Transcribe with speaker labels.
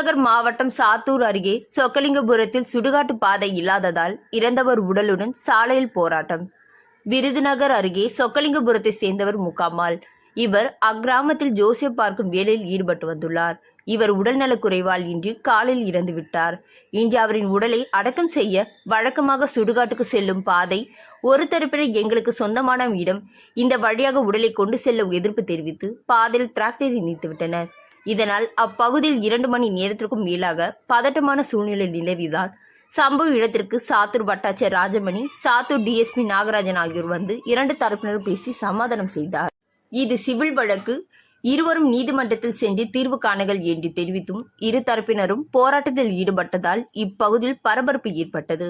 Speaker 1: மாவட்டம் சாத்தூர் அருகே சொக்கலிங்கபுரத்தில் சுடுகாட்டு பாதை இல்லாததால் இறந்தவர் உடலுடன் சாலையில் போராட்டம். விருதுநகர் அருகே சொக்கலிங்கபுரத்தை சேர்ந்தவர் முகாமால் இவர் அக்கிராமத்தில் ஜோசியம் பார்க்கும் வேலையில் ஈடுபட்டு வந்துள்ளார். இவர் உடல்நலக் குறைவால் இன்று காலில் இறந்துவிட்டார் இன்று அவரின் உடலை அடக்கம் செய்ய வழக்கமாக சுடுகாட்டுக்கு செல்லும் பாதை ஒரு தரப்பினர் எங்களுக்கு சொந்தமான இடம். இந்த வழியாக உடலை கொண்டு செல்ல எதிர்ப்பு தெரிவித்து பாதையில் டிராக்டரை நிறுத்திவிட்டனர் இதனால் அப்பகுதியில் இரண்டு மணி நேரத்திற்கும் மேலாக பதட்டமான சூழ்நிலை நிலவியதால் சம்பவ இடத்திற்கு சாத்தூர் வட்டாட்சியர் ராஜமணி சாத்தூர் டிஎஸ்பி நாகராஜன் ஆகியோர் வந்து இரண்டு தரப்பினரும் பேசி சமாதானம் செய்தார். இது சிவில் வழக்கு. இருவரும் நீதிமன்றத்தில் சென்று தீர்வு காணுங்கள் என்று தெரிவித்தும் இரு தரப்பினரும் போராட்டத்தில் ஈடுபட்டதால் இப்பகுதியில் பரபரப்பு ஏற்பட்டது.